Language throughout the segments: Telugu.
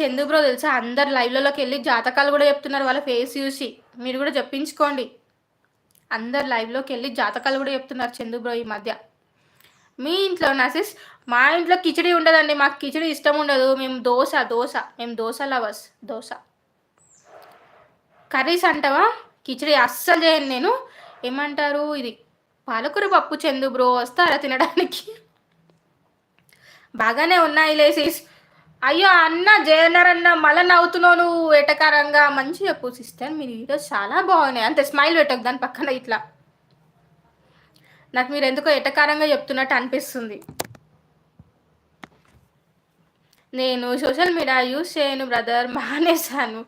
చందు బ్రో తెలుసా? అందరు లైవ్లలోకి వెళ్ళి జాతకాలు కూడా చెప్తున్నారు. వాళ్ళ ఫేస్ చూసి. మీరు కూడా చెప్పించుకోండి. అందరు లైవ్లోకి వెళ్ళి జాతకాలు కూడా చెప్తున్నారు చందు బ్రో ఈ మధ్య. మీ ఇంట్లో నసిస్ మా ఇంట్లో కిచిడి ఉండదండి. మాకు కిచడీ ఇష్టం ఉండదు. మేము దోశ దోశ. మేము దోశ లవర్స్. దోశ. కర్రీస్ అంటావా? కిచిడి అస్సలు చేయను నేను. ఏమంటారు ఇది? పాలకూర పప్పు చందు బ్రో. వస్తారా తినడానికి? బాగానే ఉన్నాయి లేసిస్ అయ్యో అన్న జయనర్ అన్న మళ్ళీ నవ్వుతున్నావు నువ్వు ఎటకారంగా మంచి చెప్పు సిస్టర్ మీ వీడియోస్ చాలా బాగున్నాయి. అంతే స్మైల్ పెట్టకు దాని పక్కన ఇట్లా. నాకు మీరు ఎందుకో ఎటకారంగా చెప్తున్నట్టు అనిపిస్తుంది. నేను సోషల్ మీడియా యూస్ చేయను బ్రదర్ మానేశాను.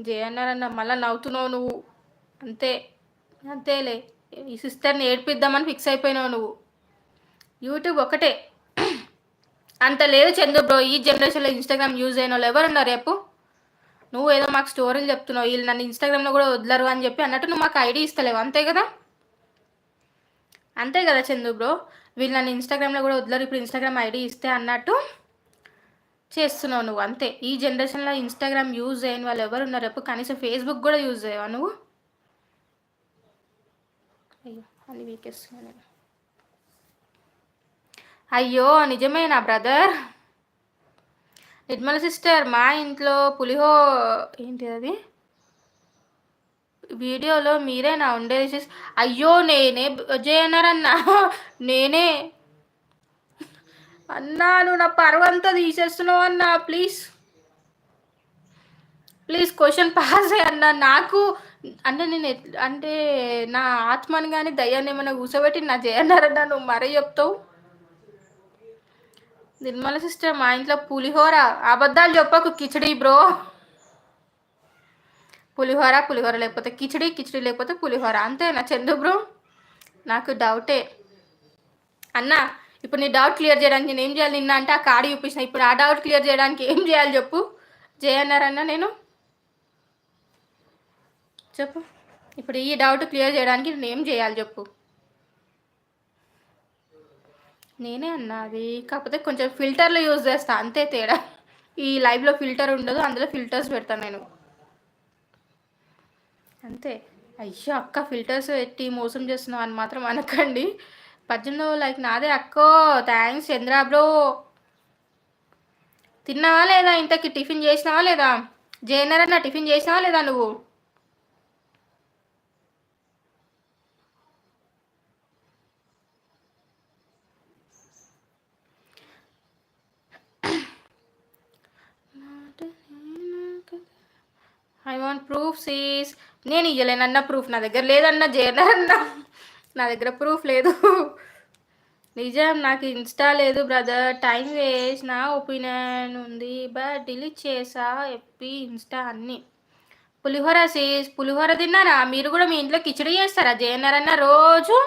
జయన్నర్ అన్న మళ్ళీ నవ్వుతున్నావు నువ్వు. అంతే అంతేలే. ఈ సిస్టర్ని ఏడ్పిద్దామని ఫిక్స్ అయిపోయినావు నువ్వు. యూట్యూబ్ ఒకటే. అంత లేదు చంద్ర బ్రో ఈ జనరేషన్లో ఇన్స్టాగ్రామ్ యూజ్ అయిన వాళ్ళు ఎవరు ఉన్నారు రేపు? నువ్వు ఏదో మాకు స్టోరీలు చెప్తున్నావు వీళ్ళు నన్ను ఇన్స్టాగ్రామ్లో కూడా వదలరు అని చెప్పి అన్నట్టు నువ్వు మాకు ఐడి ఇస్తలేవు అంతే కదా? అంతే కదా చందు బ్రో వీళ్ళు నన్ను ఇన్స్టాగ్రామ్లో కూడా వదలరు ఇప్పుడు ఇన్స్టాగ్రామ్ ఐడి ఇస్తే అన్నట్టు చేస్తున్నావు నువ్వు అంతే. ఈ జనరేషన్లో ఇన్స్టాగ్రామ్ యూజ్ చేయని వాళ్ళు ఎవరు ఉన్నారు రేపు? కనీసం ఫేస్బుక్ కూడా యూజ్ చేయవా నువ్వు? అయ్యో అది వీకేస్తున్నాను నేను అయ్యో నిజమే నా బ్రదర్? నిర్మల సిస్టర్ మా ఇంట్లో పులిహో ఏంటి అది? వీడియోలో మీరే నా ఉండేది సిస్? అయ్యో నేనే జయనరన్నా నేనే. అన్నా నువ్వు నా పర్వంతా తీసేస్తున్నావు అన్నా ప్లీజ్. ప్లీజ్ క్వశ్చన్ పాస్ అన్నా నాకు అంటే నేను అంటే నా ఆత్మని కానీ దయ్యాన్ని ఏమైనా కూర్చోబెట్టి నా జయన్నారన్నా నువ్వు మరీ చెప్తావు. నిర్మల సిస్టర్ మా ఇంట్లో పులిహోర. అబద్ధాలు చెప్పకు కిచడి బ్రో. పులిహోర పులిహోర లేకపోతే కిచడి కిచడి లేకపోతే పులిహోర. అంతేనా చందు బ్రో? నాకు డౌటే. అన్నా ఇప్పుడు నీ డౌట్ క్లియర్ చేయడానికి నేను ఏం చేయాలి? నిన్న అంటే ఆ కార్డు చూపించిన. ఇప్పుడు ఆ డౌట్ క్లియర్ చేయడానికి ఏం చేయాలి చెప్పు. చేయన్నారన్నా నేను. చెప్పు. ఇప్పుడు ఈ డౌట్ క్లియర్ చేయడానికి నేను ఏం చేయాలి చెప్పు. నేనే అన్నా అది కాకపోతే కొంచెం ఫిల్టర్లు యూజ్ చేస్తా అంతే తేడా. ఈ లైవ్లో ఫిల్టర్ ఉండదు అందులో ఫిల్టర్స్ పెడతాను నేను. అంతే. అయ్యో అక్క ఫిల్టర్స్ పెట్టి మోసం చేస్తున్నావు అని మాత్రం అనకండి. పద్దెనిమిది లైక్ నాదే అక్కో థ్యాంక్స్ చంద్ర బ్రో. తిన్నావా లేదా ఇంతకి? టిఫిన్ చేసినావా లేదా? జైనర్ అన్న టిఫిన్ చేసినావా లేదా నువ్వు? ఐ వాంట్ ప్రూఫ్ సీస్ నేను ఇయ్యలేనన్న ప్రూఫ్ నా దగ్గర లేదన్న చేయనన్న నా దగ్గర ప్రూఫ్ లేదు. నిజం నాకు ఇన్స్టా లేదు బ్రదర్ టైం వేస్ట్ నా ఒపీనియన్ ఉంది. బట్ డిలీట్ చేసా ఎప్పి ఇన్స్టా అన్నీ. పులిహోర సీస్ పులిహోర తిన్నారా? మీరు కూడా మీ ఇంట్లో కిచడి చేస్తారా? జయన్నర్ రోజు?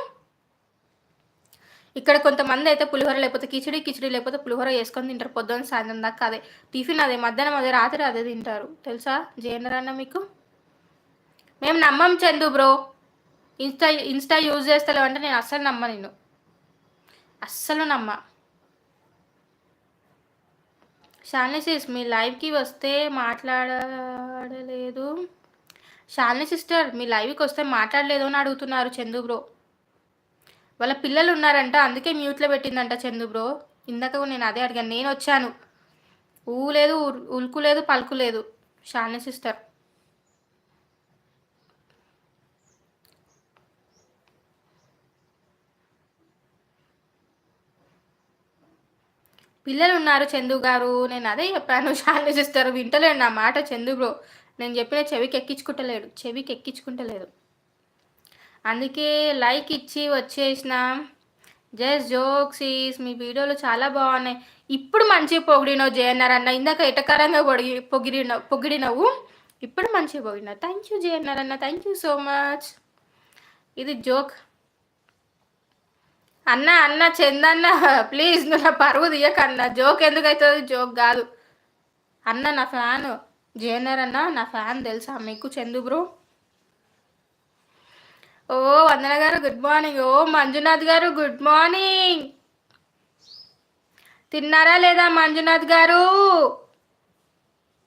ఇక్కడ కొంతమంది అయితే పులిహోర లేకపోతే కిచిడి కిచిడి లేకపోతే పులిహోర వేసుకొని తింటారు. పొద్దున్న సాయంత్రం దాకా అదే టిఫిన్ అదే మధ్యాహ్నం అదే రాత్రి అదే తింటారు. తెలుసా? జయనరాన్న మీకు? మేము నమ్మం Chandu bro. Insta Insta use చేస్తలేవు అంటే నేను అస్సలు నమ్మ నేను అస్సలు నమ్మ. షాలిని మీ లైవ్కి వస్తే మాట్లాడలేదు. షాలిని సిస్టర్ మీ లైవ్కి వస్తే మాట్లాడలేదు అని అడుగుతున్నారు చందు బ్రో. వాళ్ళ పిల్లలు ఉన్నారంట అందుకే మ్యూట్లో పెట్టిందంట చందు బ్రో ఇందాక నేను అదే అడిగాను నేను వచ్చాను. ఊ లేదు ఉల్కు లేదు పలుకు లేదు. షాని సిస్టర్ పిల్లలు ఉన్నారు చందు గారు నేను అదే చెప్పాను షాలిని సిస్టర్ వింటలేడు నా మాట చందు బ్రో నేను చెప్పిన చెవికి ఎక్కించుకుంటలేడు చెవికి ఎక్కించుకుంటలేదు. అందుకే లైక్ ఇచ్చి వచ్చేసిన. జస్ట్ జోక్స్ మీ వీడియోలు చాలా బాగున్నాయి. ఇప్పుడు మంచిగా పొగిడినావు జేఎన్ఆర్ అన్న. ఇందాక ఇటకరంగా పొడిగి పొగిడిన పొగిడినవు. ఇప్పుడు మంచిగా పొగిడినావు థ్యాంక్ యూ జేఎన్ఆర్ అన్న. థ్యాంక్ యూ సో మచ్ ఇది జోక్. అన్న అన్న చందన్న ప్లీజ్ నువ్వు నా పరువు తీయకన్న. జోక్ ఎందుకు అవుతుంది జోక్ కాదు. అన్న నా ఫ్యాన్. జేఎన్ఆర్ అన్న నా ఫ్యాన్ తెలుసా మీకు? చందు బ్రో? ఓ వందన గారు గుడ్ మార్నింగ్ ఓ మంజునాథ్ గారు గుడ్ మార్నింగ్ తిన్నారా లేదా మంజునాథ్ గారు?